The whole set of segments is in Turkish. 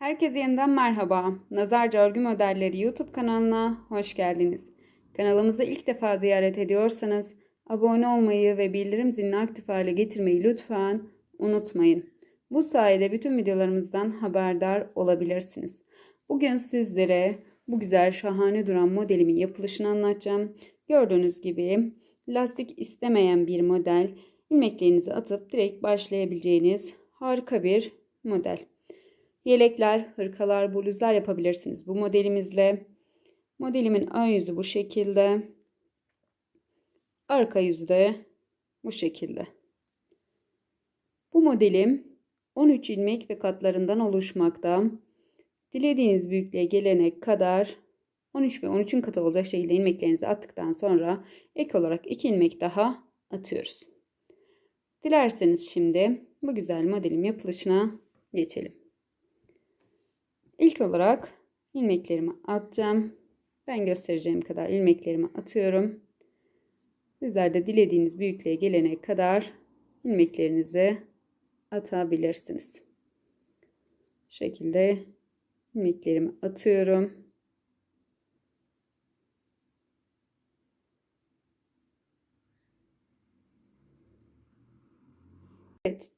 Herkese yeniden merhaba. Nazarca Örgü Modelleri YouTube kanalına hoş geldiniz. Kanalımızı ilk defa ziyaret ediyorsanız abone olmayı ve bildirim zilini aktif hale getirmeyi lütfen unutmayın. Bu sayede bütün videolarımızdan haberdar olabilirsiniz. Bugün sizlere bu güzel şahane duran modelimin yapılışını anlatacağım. Gördüğünüz gibi lastik istemeyen bir model. İlmeklerinizi atıp direkt başlayabileceğiniz harika bir model. Yelekler, hırkalar, bluzlar yapabilirsiniz bu modelimizle. Modelimin ön yüzü bu şekilde. Arka yüzü de bu şekilde. Bu modelim 13 ilmek ve katlarından oluşmakta. Dilediğiniz büyüklüğe gelene kadar 13 ve 13'ün katı olacak şekilde ilmeklerinizi attıktan sonra ek olarak 2 ilmek daha atıyoruz. Dilerseniz şimdi bu güzel modelim yapılışına geçelim. İlk olarak ilmeklerimi atacağım. Ben göstereceğim kadar ilmeklerimi atıyorum. Sizler de dilediğiniz büyüklüğe gelene kadar ilmeklerinizi atabilirsiniz. Bu şekilde ilmeklerimi atıyorum. Evet.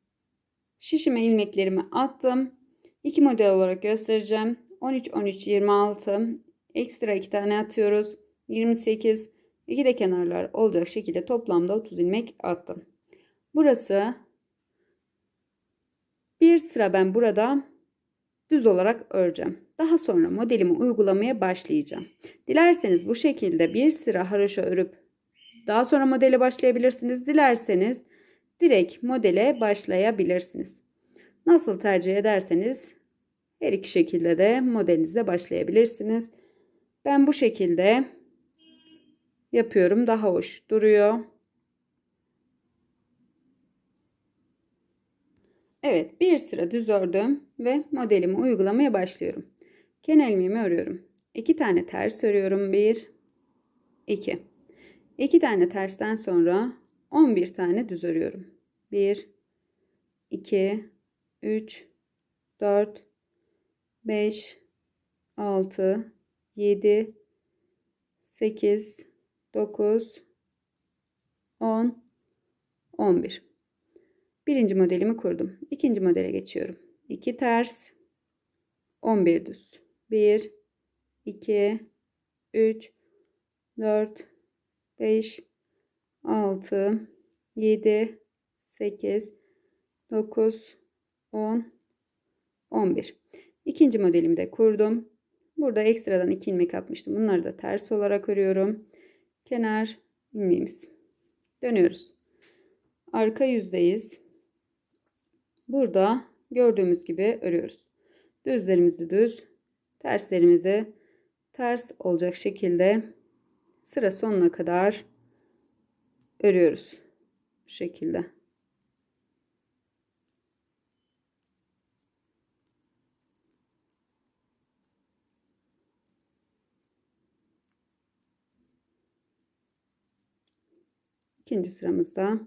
Şişime ilmeklerimi attım. İki model olarak göstereceğim. 13 13 26 ekstra iki tane atıyoruz. 28 iki de kenarlar olacak şekilde toplamda 30 ilmek attım. Burası bir sıra ben burada düz olarak öreceğim. Daha sonra modelimi uygulamaya başlayacağım. Dilerseniz bu şekilde bir sıra haroşa örüp daha sonra modele başlayabilirsiniz. Dilerseniz direkt modele başlayabilirsiniz. Nasıl tercih ederseniz her iki şekilde de modelinizde başlayabilirsiniz. Ben bu şekilde yapıyorum. Daha hoş duruyor. Evet bir sıra düz ördüm ve modelimi uygulamaya başlıyorum. Kenar ilmeğimi örüyorum. 2 tane ters örüyorum. 1 2 2 tane tersten sonra 11 tane düz örüyorum. 1 2 3 4 5 6 7 8 9 10 11 Birinci modelimi kurdum. İkinci modele geçiyorum. 2 ters 11 düz. 1 2 3 4 5 6 7 8 9 10 11 İkinci modelimi de kurdum. Burada ekstradan iki ilmek atmıştım. Bunları da ters olarak örüyorum. Kenar ilmeğimiz. Dönüyoruz. Arka yüzdeyiz. Burada gördüğümüz gibi örüyoruz. Düzlerimizi düz, terslerimizi ters olacak şekilde sıra sonuna kadar örüyoruz. Bu şekilde. İkinci sıramızda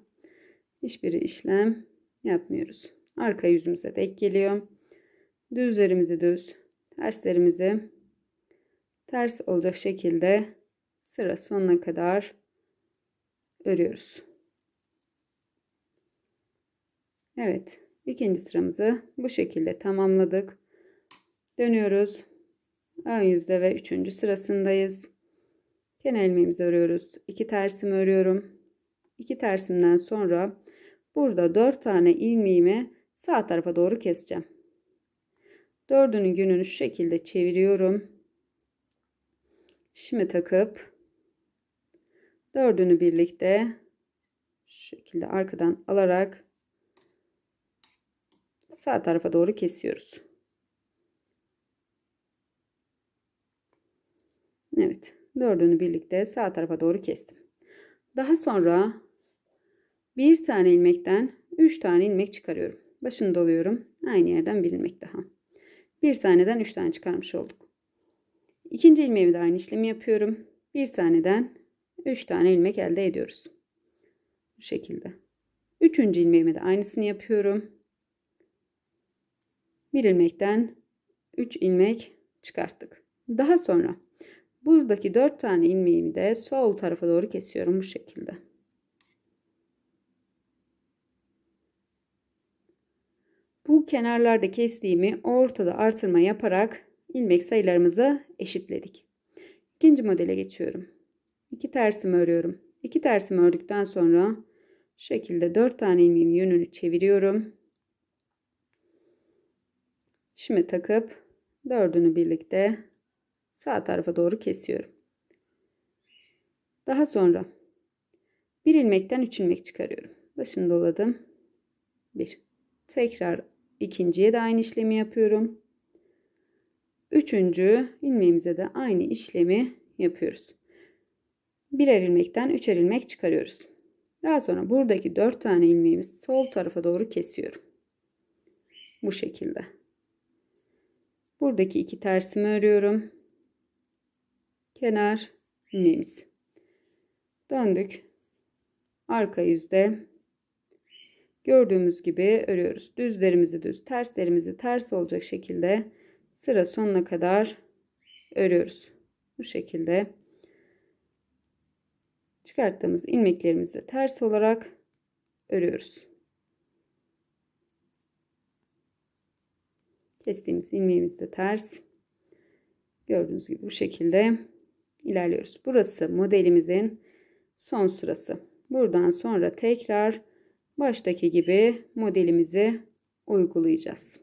hiçbir işlem yapmıyoruz. Arka yüzümüze denk geliyor. Düzlerimizi düz, terslerimizi ters olacak şekilde sıra sonuna kadar örüyoruz. Evet, ikinci sıramızı bu şekilde tamamladık. Dönüyoruz. Ön yüzde ve üçüncü sırasındayız. Kenar ilmeğimizi örüyoruz. İki tersimi örüyorum. 2 tersimden sonra burada 4 tane ilmeğimi sağ tarafa doğru keseceğim. Dördünün gününü şu şekilde çeviriyorum. Şimdi takıp dördünü birlikte şu şekilde arkadan alarak sağ tarafa doğru kesiyoruz. Evet, dördünü birlikte sağ tarafa doğru kestim. Daha sonra bir tane ilmekten 3 tane ilmek çıkarıyorum. Başını doluyorum. Aynı yerden bir ilmek daha. Bir taneden 3 tane çıkarmış olduk. İkinci ilmeğimi de aynı işlemi yapıyorum. Bir taneden 3 tane ilmek elde ediyoruz. Bu şekilde. Üçüncü ilmeğimi de aynısını yapıyorum. Bir ilmekten 3 ilmek çıkarttık. Daha sonra buradaki 4 tane ilmeğimi de sol tarafa doğru kesiyorum bu şekilde. Bu kenarlarda kestiğimi ortada artırma yaparak ilmek sayılarımızı eşitledik. İkinci modele geçiyorum. İki tersimi örüyorum. İki tersimi ördükten sonra şekilde 4 tane ilmeğin yönünü çeviriyorum. Şimdi takıp dördünü birlikte sağ tarafa doğru kesiyorum. Daha sonra bir ilmekten 3 ilmek çıkarıyorum. Başını doladım. 1. Tekrar ikinciye de aynı işlemi yapıyorum. Üçüncü ilmeğimize de aynı işlemi yapıyoruz. Birer ilmekten üçer ilmek çıkarıyoruz. Daha sonra buradaki dört tane ilmeğimizi sol tarafa doğru kesiyorum. Bu şekilde. Buradaki iki tersimi örüyorum. Kenar ilmeğimiz. Döndük. Arka yüzde gördüğümüz gibi örüyoruz. Düzlerimizi düz, terslerimizi ters olacak şekilde sıra sonuna kadar örüyoruz. Bu şekilde çıkarttığımız ilmeklerimizi ters olarak örüyoruz. Kestiğimiz ilmeğimiz de ters. Gördüğünüz gibi bu şekilde ilerliyoruz. Burası modelimizin son sırası. Buradan sonra tekrar baştaki gibi modelimizi uygulayacağız.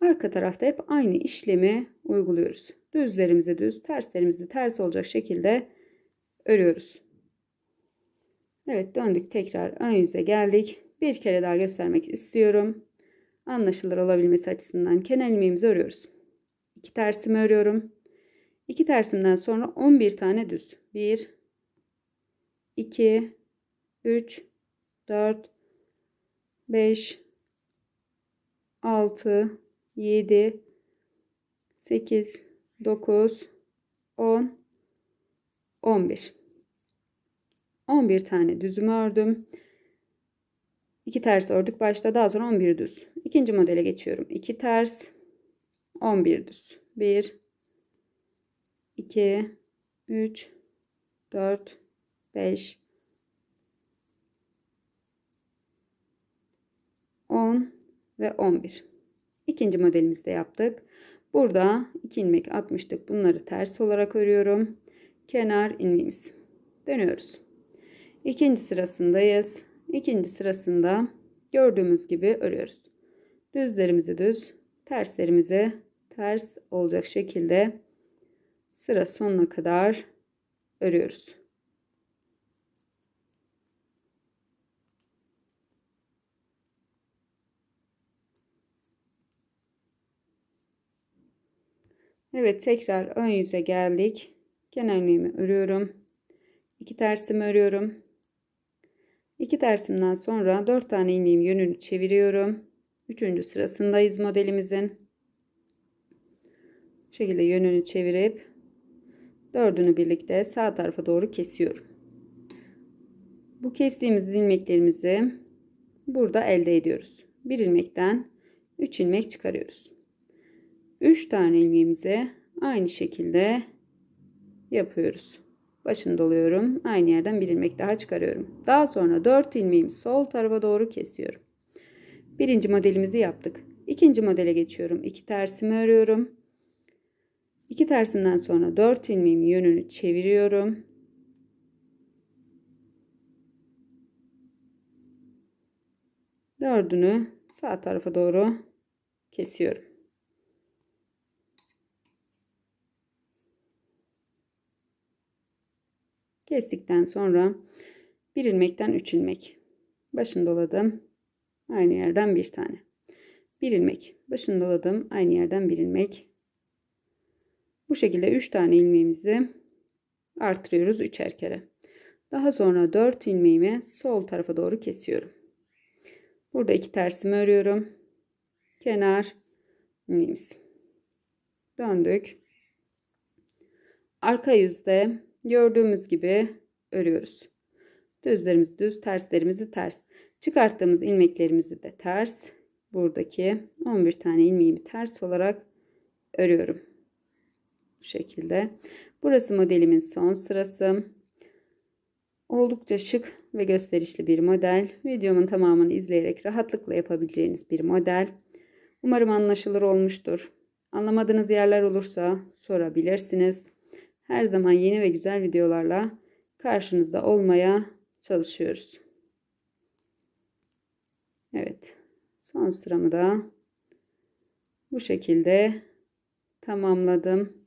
Arka tarafta hep aynı işlemi uyguluyoruz. Düzlerimizi düz, terslerimizi ters olacak şekilde örüyoruz. Evet döndük tekrar ön yüze geldik. Bir kere daha göstermek istiyorum. Anlaşılır olabilmesi açısından kenar ilmeğimizi örüyoruz. İki tersimi örüyorum. İki tersimden sonra 11 tane düz. 1 2 3 4 5 6 7 8 9 10 11 11 tane düzümü ördüm. 2 ters ördük başta daha sonra 11 düz. İkinci modele geçiyorum. 2 ters 11 düz. 1 2 3 4 5 10 ve 11. İkinci modelimizde yaptık. Burada 2 ilmek atmıştık. Bunları ters olarak örüyorum. Kenar ilmeğimiz. Dönüyoruz. İkinci sırasındayız. İkinci sırasında gördüğümüz gibi örüyoruz. Düzlerimizi düz, terslerimizi ters olacak şekilde sıra sonuna kadar örüyoruz. Evet tekrar ön yüze geldik. Kenar ilmeğimi örüyorum. İki tersimi örüyorum. İki tersimden sonra dört tane ilmeğim yönünü çeviriyorum. Üçüncü sırasındayız modelimizin. Bu şekilde yönünü çevirip dördünü birlikte sağ tarafa doğru kesiyorum. Bu kestiğimiz ilmeklerimizi burada elde ediyoruz. Bir ilmekten 3 ilmek çıkarıyoruz. 3 tane ilmeğimizi aynı şekilde yapıyoruz. Başını doluyorum. Aynı yerden bir ilmek daha çıkarıyorum. Daha sonra 4 ilmeğimi sol tarafa doğru kesiyorum. Birinci modelimizi yaptık. İkinci modele geçiyorum. 2 tersimi örüyorum. 2 tersimden sonra 4 ilmeğimin yönünü çeviriyorum. Dördünü sağ tarafa doğru kesiyorum. Kestikten sonra bir ilmekten 3 ilmek. Başını doladım. Aynı yerden bir tane. Bir ilmek. Başını doladım. Aynı yerden bir ilmek. Bu şekilde 3 tane ilmeğimizi artırıyoruz üçer kere. Daha sonra 4 ilmeğimi sol tarafa doğru kesiyorum. Burada iki tersimi örüyorum. Kenar ilmeğimiz. Döndük. Arka yüzde gördüğümüz gibi örüyoruz. Düzlerimizi düz, terslerimizi ters. Çıkarttığımız ilmeklerimizi de ters. Buradaki 11 tane ilmeğimi ters olarak örüyorum. Bu şekilde. Burası modelimin son sırası. Oldukça şık ve gösterişli bir model. Videomun tamamını izleyerek rahatlıkla yapabileceğiniz bir model. Umarım anlaşılır olmuştur. Anlamadığınız yerler olursa sorabilirsiniz. Her zaman yeni ve güzel videolarla karşınızda olmaya çalışıyoruz. Evet. Son sıramı da bu şekilde tamamladım.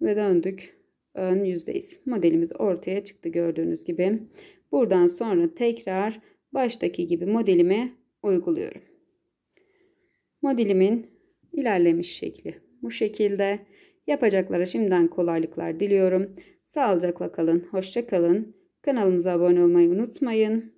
Ve döndük. Ön yüzdeyiz. Modelimiz ortaya çıktı gördüğünüz gibi. Buradan sonra tekrar baştaki gibi modelime uyguluyorum. Modelimin ilerlemiş şekli bu şekilde. Yapacaklara şimdiden kolaylıklar diliyorum. Sağlıcakla kalın, hoşça kalın. Kanalımıza abone olmayı unutmayın.